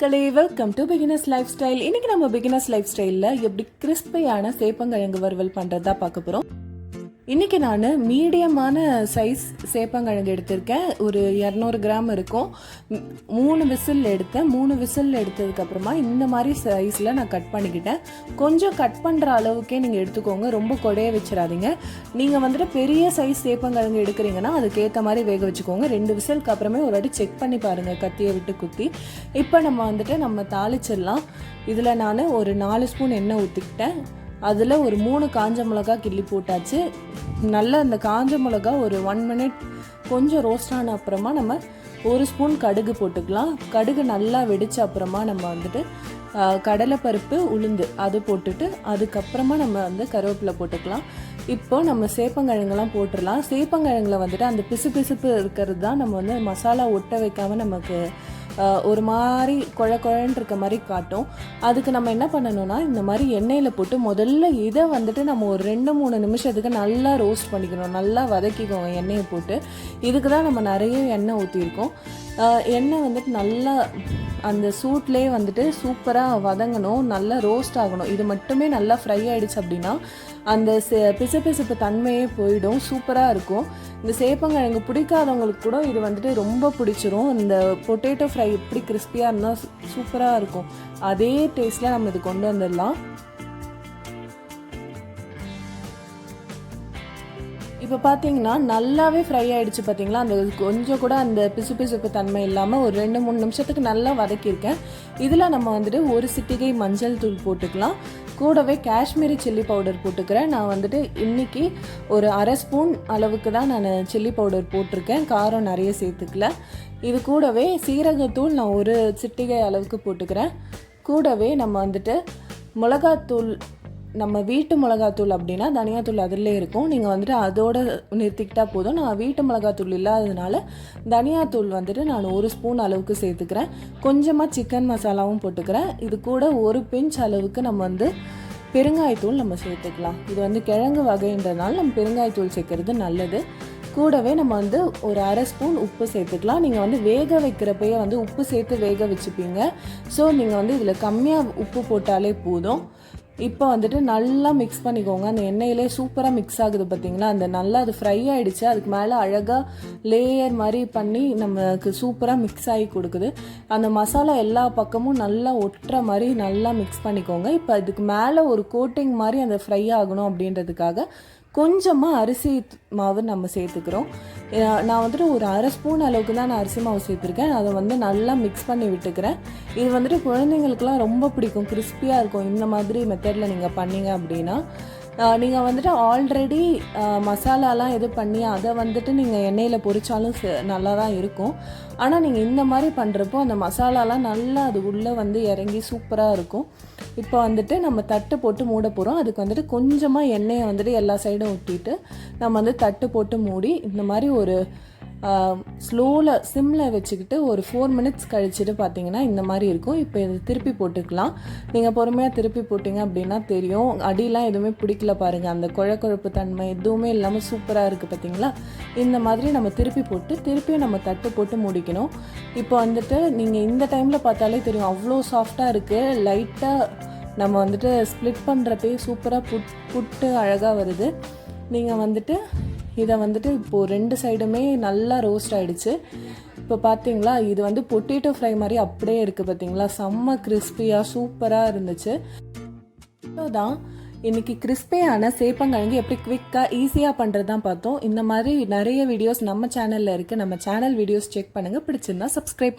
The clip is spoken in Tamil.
மக்களே welcome to beginners lifestyle இன்னைக்கு நம்ம பிகினர்ஸ் லைஃப் ஸ்டைலில் எப்படி கிறிஸ்பியான சேப்பங்கிழங்கு வறுவல் பண்ணுறதா பார்க்க போகிறோம் இன்றைக்கி நான் மீடியமான சைஸ் சேப்பங்கிழங்கு எடுத்திருக்கேன். ஒரு இரநூறு கிராம் இருக்கும். மூணு விசில் எடுத்தேன் மூணு விசில் எடுத்ததுக்கப்புறமா இந்த மாதிரி சைஸில் நான் கட் பண்ணிக்கிட்டேன். கொஞ்சம் கட் பண்ணுற அளவுக்கே நீங்கள் எடுத்துக்கோங்க. ரொம்ப கொடைய வச்சிடாதீங்க. நீங்கள் வந்துட்டு பெரிய சைஸ் சேப்பங்கிழங்கு எடுக்கிறீங்கன்னா அதுக்கேற்ற மாதிரி வேக வச்சுக்கோங்க. ரெண்டு விசிலுக்கு அப்புறமே ஒரு வாட்டி செக் பண்ணி பாருங்கள் கத்தியை விட்டு குத்தி. இப்போ நம்ம வந்துட்டு நம்ம தாளிச்சிடலாம். இதில் நான் ஒரு நாலு ஸ்பூன் எண்ணெய் ஊற்றிக்கிட்டேன் அதில் ஒரு மூணு காஞ்ச மிளகா கிள்ளி போட்டாச்சு. நல்லா அந்த காஞ்ச மிளகா ஒரு ஒன் மினிட் கொஞ்சம் ரோஸ்ட் ஆன அப்புறமா நம்ம ஒரு ஸ்பூன் கடுகு போட்டுக்கலாம். கடுகு நல்லா வெடிச்ச அப்புறமா நம்ம வந்துட்டு கடலைப்பருப்பு உளுந்து அது போட்டுட்டு அதுக்கப்புறமா நம்ம வந்து கருவேப்பிலை போட்டுக்கலாம். இப்போ நம்ம சேப்பங்கிழங்குலாம் போட்டுடலாம். சேப்பங்கிழங்குல வந்துட்டு அந்த பிசு பிசுப்பு இருக்கிறது தான் நம்ம வந்து மசாலா ஒட்ட வைக்காமல் நமக்கு ஒரு மாதிரி குழ குழன்னு இருக்க மாதிரி காட்டும். அதுக்கு நம்ம என்ன பண்ணணும்னா இந்த மாதிரி எண்ணெயில் போட்டு முதல்ல இதை வந்துட்டு நம்ம ஒரு ரெண்டு மூணு நிமிஷத்துக்கு நல்லா ரோஸ்ட் பண்ணிக்கணும். நல்லா வதக்கிக்கோங்க எண்ணெயை போட்டு. இதுக்கு தான் நம்ம நிறைய எண்ணெய் ஊற்றிருக்கோம் எண்ணெய் வந்துட்டு நல்லா அந்த சூட்லேயே வந்துட்டு சூப்பராக வதங்கணும் நல்லா ரோஸ்ட் ஆகணும். இது மட்டுமே நல்லா ஃப்ரை ஆகிடுச்சு அப்படின்னா அந்த செ- பிசுபிசுப்பு தன்மையே போயிடும். சூப்பராக இருக்கும். இந்த சேப்பங்கிழங்கு பிடிக்காதவங்களுக்கு கூட இது வந்துட்டு ரொம்ப பிடிச்சிரும். இந்த பொட்டேட்டோ ஃப்ரை எப்படி கிறிஸ்பியாக இருந்தால் சூப்பராக இருக்கும். அதே டேஸ்ட்டில் நம்ம இது கொண்டு வந்துடலாம். இப்போ பார்த்தீங்கன்னா நல்லாவே ஃப்ரை ஆகிடுச்சு பார்த்தீங்களா அந்த கொஞ்சம் கூட அந்த பிசு பிசுப்பு தன்மை இல்லாமல் ஒரு ரெண்டு மூணு நிமிஷத்துக்கு நல்லா வதக்கியிருக்கேன். இதில் நம்ம வந்துட்டு ஒரு சிட்டிகை மஞ்சள் தூள் போட்டுக்கலாம். கூடவே காஷ்மீரி சில்லி பவுடர் போட்டுக்கிறேன். நான் வந்துட்டு இன்னைக்கு ஒரு அரை ஸ்பூன் அளவுக்கு தான் நான் சில்லி பவுடர் போட்டிருக்கேன். காரம் நிறைய சேர்த்துக்கல. இது கூடவே சீரகத்தூள் நான் ஒரு சிட்டிகை அளவுக்கு போட்டுக்கிறேன். கூடவே நம்ம வந்துட்டு மிளகாத்தூள் நம்ம வீட்டு மிளகாத்தூள் அப்படின்னா தனியாத்தூள் அதிலே இருக்கும். நீங்கள் வந்துட்டு அதோட நிறுத்திக்கிட்டால் போதும். நான் வீட்டு மிளகாத்தூள் இல்லாததுனால தனியாத்தூள் வந்துட்டு நான் ஒரு ஸ்பூன் அளவுக்கு சேர்த்துக்கிறேன். கொஞ்சமாக சிக்கன் மசாலாவும் போட்டுக்கிறேன். இது கூட ஒரு பிஞ்ச் அளவுக்கு நம்ம வந்து பெருங்காயத்தூள் நம்ம சேர்த்துக்கலாம். இது வந்து கிழங்கு வகைன்றதுனால நம்ம பெருங்காயத்தூள் சேர்க்கறது நல்லது. கூடவே நம்ம வந்து ஒரு அரை ஸ்பூன் உப்பு சேர்த்துக்கலாம். நீங்கள் வந்து வேக வைக்கிறப்பயே வந்து உப்பு சேர்த்து வேக வச்சுப்பீங்க. ஸோ நீங்கள் வந்து இதில் கம்மியாக உப்பு போட்டாலே போதும். இப்போ வந்துட்டு நல்லா மிக்ஸ் பண்ணிக்கோங்க. அந்த எண்ணெயிலே சூப்பராக மிக்ஸ் ஆகுது பார்த்தீங்களா அந்த நல்லா அது ஃப்ரை ஆகிடுச்சு அதுக்கு மேலே அழகாக லேயர் மாதிரி பண்ணி நமக்கு சூப்பராக மிக்ஸ் ஆகி கொடுக்குது. அந்த மசாலா எல்லா பக்கமும் நல்லா ஒட்டுற மாதிரி நல்லா மிக்ஸ் பண்ணிக்கோங்க. இப்போ அதுக்கு மேலே ஒரு கோட்டிங் மாதிரி அந்த ஃப்ரை ஆகணும் அப்படின்றதுக்காக கொஞ்சமாக அரிசி மாவு நம்ம சேர்த்துக்கிறோம். நான் வந்துட்டு ஒரு அரை ஸ்பூன் அளவுக்கு தான் நான் அரிசி மாவு சேர்த்துருக்கேன். அதை வந்து நல்லா மிக்ஸ் பண்ணி விட்டுக்கிறேன். இது வந்துட்டு குழந்தைங்களுக்குலாம் ரொம்ப பிடிக்கும். கிறிஸ்பியாக இருக்கும். இந்த மாதிரி மெத்தடில் நீங்கள் பண்ணீங்க அப்படின்னா நீங்கள் வந்துட்டு ஆல்ரெடி மசாலாலாம் இது பண்ணி அதை வந்துட்டு நீங்கள் எண்ணெயில் பொரிச்சாலும் ச- நல்லா தான் இருக்கும். ஆனால் நீங்கள் இந்த மாதிரி பண்ணுறப்போ அந்த மசாலாலாம் நல்லா அது உள்ளே வந்து இறங்கி சூப்பராக இருக்கும். இப்போ வந்துட்டு நம்ம தட்டு போட்டு மூட போகிறோம் அதுக்கு வந்துட்டு கொஞ்சமாக எண்ணெயை வந்துட்டு எல்லா சைடும் ஊற்றிட்டு நம்ம வந்து தட்டு போட்டு மூடி இந்த மாதிரி ஒரு ஸ்லோவில் சிம்மில் வச்சுக்கிட்டு ஒரு ஃபோர் மினிட்ஸ் கழிச்சுட்டு பார்த்தீங்கன்னா இந்த மாதிரி இருக்கும். இப்போ இது திருப்பி போட்டுக்கலாம். நீங்கள் பொறுமையாக திருப்பி போட்டிங்க அப்படின்னா தெரியும். அடியெலாம் எதுவுமே பிடிக்கல பாருங்கள் அந்த குழ குழப்பு தன்மை எதுவுமே இல்லாமல் சூப்பராக இருக்குது பார்த்தீங்களா இந்த மாதிரி நம்ம திருப்பி போட்டு திருப்பியும் நம்ம தட்டு போட்டு முடிக்கணும். இப்போ வந்துட்டு நீங்கள் இந்த டைமில் பார்த்தாலே தெரியும். அவ்வளோ சாஃப்டாக இருக்குது லைட்டாக நம்ம வந்துட்டு ஸ்ப்ளிட் பண்ணுறப்பே சூப்பராக புட் புட்டு அழகாக வருது. நீங்கள் வந்துட்டு இதை வந்துட்டு இப்போது ரெண்டு சைடுமே நல்லா ரோஸ்ட் ஆகிடுச்சு இப்போ பார்த்தீங்களா இது வந்து பொட்டேட்டோ ஃப்ரை மாதிரி அப்படியே இருக்குது பார்த்தீங்களா செம்ம கிறிஸ்பியாக சூப்பராக இருந்துச்சு. தான் இன்றைக்கி கிறிஸ்பியான சேப்பங்கிழங்கு எப்படி குவிக்காக ஈஸியாக பண்ணுறது தான் பார்த்தோம். இந்த மாதிரி நிறைய வீடியோஸ் நம்ம சேனலில் இருக்குது நம்ம சேனல் வீடியோஸ் செக் பண்ணுங்கள் பிடிச்சிருந்தா சப்ஸ்கிரைப்